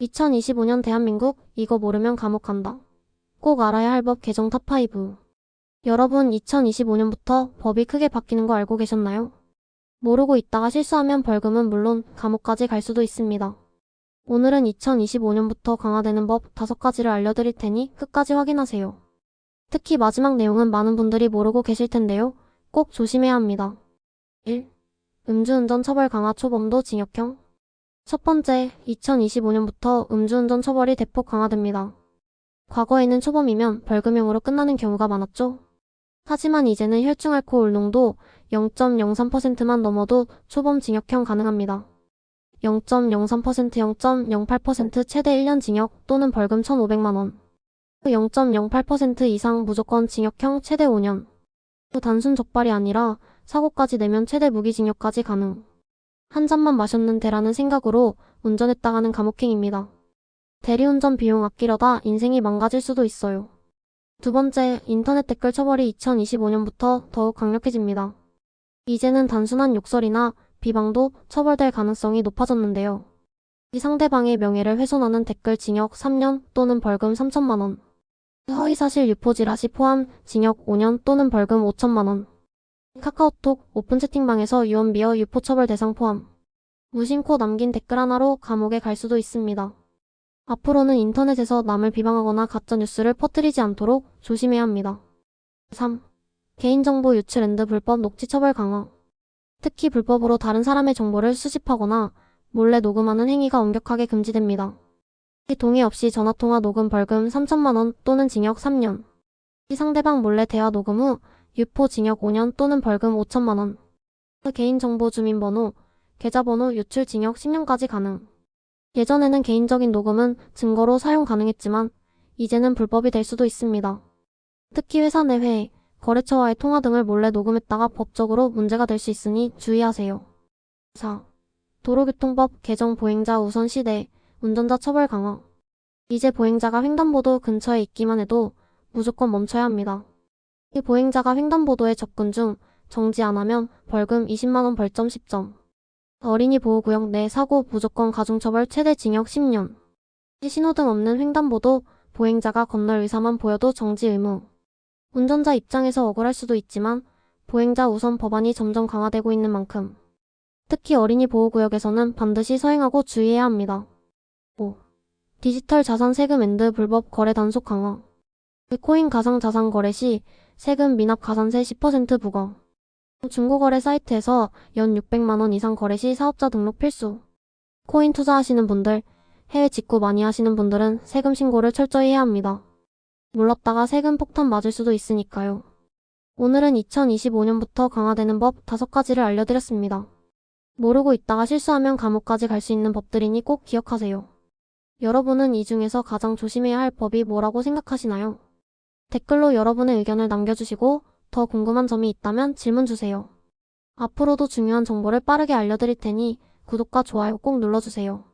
2025년 대한민국 이거 모르면 감옥 간다. 꼭 알아야 할 법 개정 탑5. 여러분 2025년부터 법이 크게 바뀌는 거 알고 계셨나요? 모르고 있다가 실수하면 벌금은 물론 감옥까지 갈 수도 있습니다. 오늘은 2025년부터 강화되는 법 5가지를 알려드릴 테니 끝까지 확인하세요. 특히 마지막 내용은 많은 분들이 모르고 계실 텐데요. 꼭 조심해야 합니다. 1. 음주운전 처벌 강화 초범도 징역형 첫 번째, 2025년부터 음주운전 처벌이 대폭 강화됩니다. 과거에는 초범이면 벌금형으로 끝나는 경우가 많았죠. 하지만 이제는 혈중 알코올 농도 0.03%만 넘어도 초범 징역형 가능합니다. 0.03% 0.08% 최대 1년 징역 또는 벌금 1,500만원. 0.08% 이상 무조건 징역형 최대 5년. 또 단순 적발이 아니라 사고까지 내면 최대 무기징역까지 가능. 한 잔만 마셨는데라는 생각으로 운전했다가는 감옥행입니다. 대리운전 비용 아끼려다 인생이 망가질 수도 있어요. 두 번째, 인터넷 댓글 처벌이 2025년부터 더욱 강력해집니다. 이제는 단순한 욕설이나 비방도 처벌될 가능성이 높아졌는데요. 이 상대방의 명예를 훼손하는 댓글 징역 3년 또는 벌금 3천만 원. 허위사실 유포지라시 포함 징역 5년 또는 벌금 5천만 원. 카카오톡 오픈 채팅방에서 유언비어 유포 처벌 대상 포함. 무심코 남긴 댓글 하나로 감옥에 갈 수도 있습니다. 앞으로는 인터넷에서 남을 비방하거나 가짜뉴스를 퍼뜨리지 않도록 조심해야 합니다. 3. 개인정보 유출 앤드 불법 녹취 처벌 강화. 특히 불법으로 다른 사람의 정보를 수집하거나 몰래 녹음하는 행위가 엄격하게 금지됩니다. 동의 없이 전화통화 녹음 벌금 3천만원 또는 징역 3년. 이 상대방 몰래 대화 녹음 후 유포 징역 5년 또는 벌금 5천만 원. 개인정보 주민번호, 계좌번호 유출 징역 10년까지 가능. 예전에는 개인적인 녹음은 증거로 사용 가능했지만 이제는 불법이 될 수도 있습니다. 특히 회사 내 회의, 거래처와의 통화 등을 몰래 녹음했다가 법적으로 문제가 될 수 있으니 주의하세요. 4. 도로교통법 개정 보행자 우선 시대, 운전자 처벌 강화. 이제 보행자가 횡단보도 근처에 있기만 해도 무조건 멈춰야 합니다. 이 보행자가 횡단보도에 접근 중 정지 안 하면 벌금 20만원 벌점 10점. 어린이 보호구역 내 사고 무조건 가중처벌 최대 징역 10년. 신호등 없는 횡단보도 보행자가 건널 의사만 보여도 정지 의무. 운전자 입장에서 억울할 수도 있지만 보행자 우선 법안이 점점 강화되고 있는 만큼 특히 어린이 보호구역에서는 반드시 서행하고 주의해야 합니다. 5. 디지털 자산 세금 앤드 불법 거래 단속 강화. 비코인 가상 자산 거래 시 세금 미납 가산세 10% 부과. 중고거래 사이트에서 연 600만원 이상 거래 시 사업자 등록 필수. 코인 투자하시는 분들, 해외 직구 많이 하시는 분들은 세금 신고를 철저히 해야 합니다. 몰랐다가 세금 폭탄 맞을 수도 있으니까요. 오늘은 2025년부터 강화되는 법 5가지를 알려드렸습니다. 모르고 있다가 실수하면 감옥까지 갈 수 있는 법들이니 꼭 기억하세요. 여러분은 이 중에서 가장 조심해야 할 법이 뭐라고 생각하시나요? 댓글로 여러분의 의견을 남겨주시고 더 궁금한 점이 있다면 질문 주세요. 앞으로도 중요한 정보를 빠르게 알려드릴 테니 구독과 좋아요 꼭 눌러주세요.